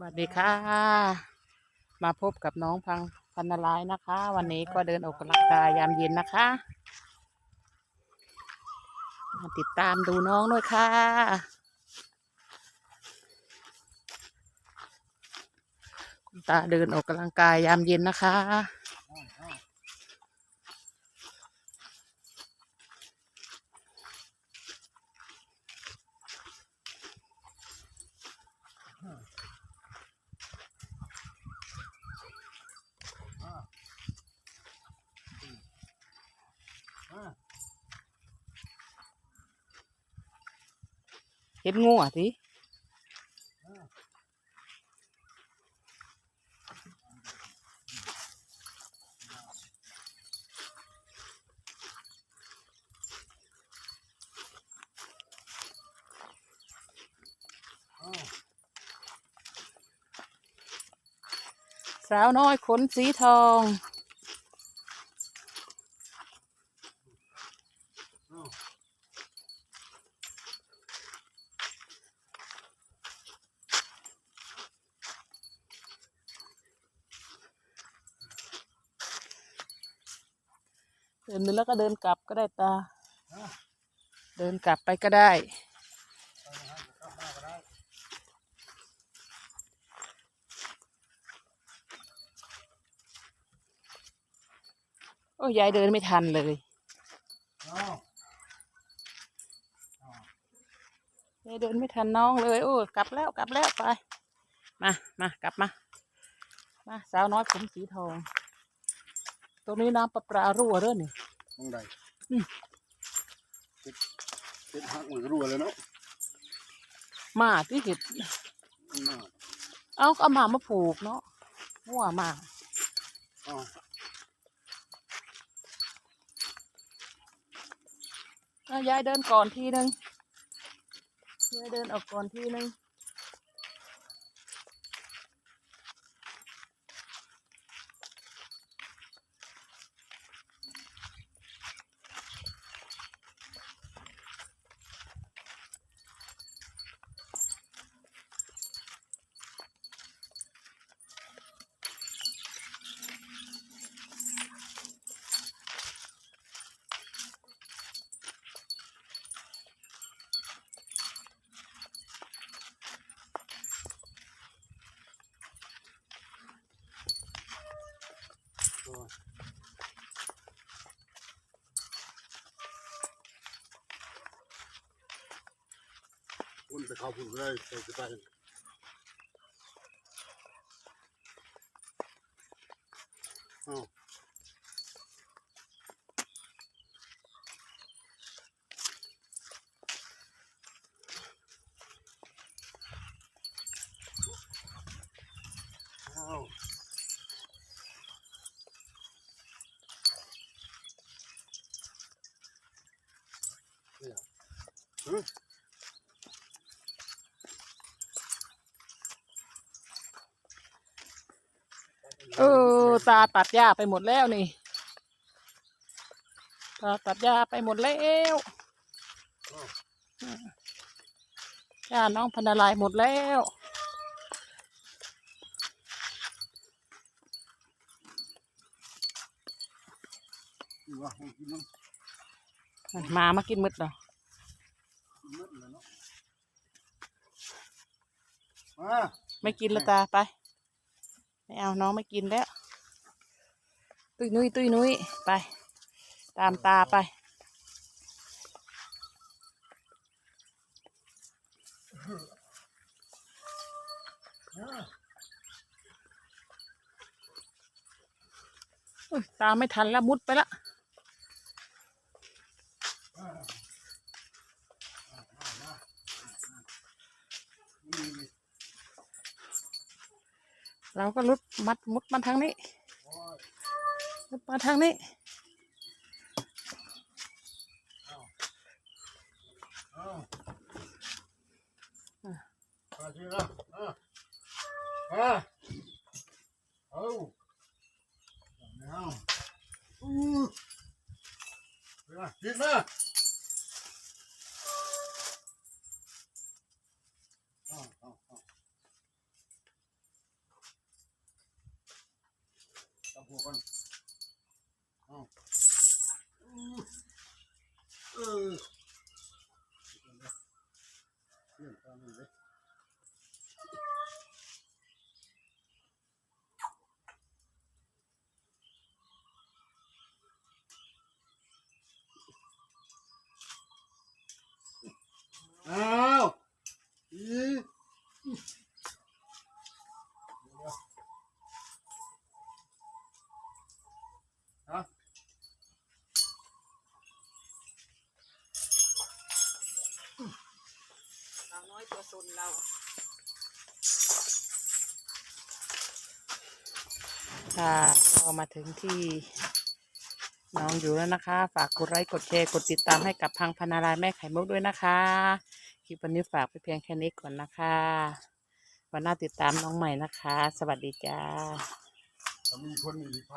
สวัสดีค่ะ มาพบกับน้องพังพันนารายนะคะ วันนี้ก็เดินออกกำลังกายยามเย็นนะคะมาติดตามดูน้องด้วยค่ะ คุณตาเดินออกกำลังกายยามเย็นนะคะ เห็นงูอะสิสาวน้อยขนสีทอง เดินไปแล้วก็เดินกลับก็ได้ตา เดินกลับไปก็ได้โอ้ยายเดินไม่ทันเลยยายเดินไม่ทันน้องเลย โอ้ยกลับแล้วกลับแล้วไป มา มากลับมา มาสาวน้อยผมสีทอง ตรงนี้น้ำประปลารั่วเด้อนี่ มองใดอืม เจ็ดเจ็ดหักมันก็รัวเลยเนาะมาที่เห็ดมันน่าเอาก็เอามามาผูกเนาะมั่วมาอ้าวเอายายเดินก่อนทีนึงยายเดินออกก่อนทีนึง คุณไปเข้าพุ่นเลยไปจะไปอ้าวอ้าว ฮะ เออ ตาตัดหญ้าไปหมดแล้วนี่ตาตัดหญ้าไปหมดแล้วอ้าวหญ้าน้องพันนาลายหมดแล้วอีวะให้กินน้ำหมามากินหมดเหรอกินน้ำเลยเนาะมาไม่กินและตาไป ไม่เอาน้องไม่กินแล้ว ตุ้ยนุ้ยตุ้ยนุ้ยไป ตามตาไป ตามไม่ทันแล้วมุดไปละเราก็ลุดมัดมุดมาทางนี้ ปลาทางนี้อ้าวมาทีละอะมาเอาเอาอู้ไปมากินมาเอาเอาเอา อ้าวอีฮะสาวน้อยตัวซนเราค่ะก็มาถึงที่ น้องอยู่แล้วนะคะ ฝากกดไลค์กดแชร์กดติดตามให้กับพังพนารายแม่ไข่มุกด้วยนะคะคลิปวันนี้ฝากไปเพียงแค่นี้ก่อนนะคะวันหน้าติดตามน้องใหม่นะคะ สวัสดีจ้าถ้ามีคนอีพา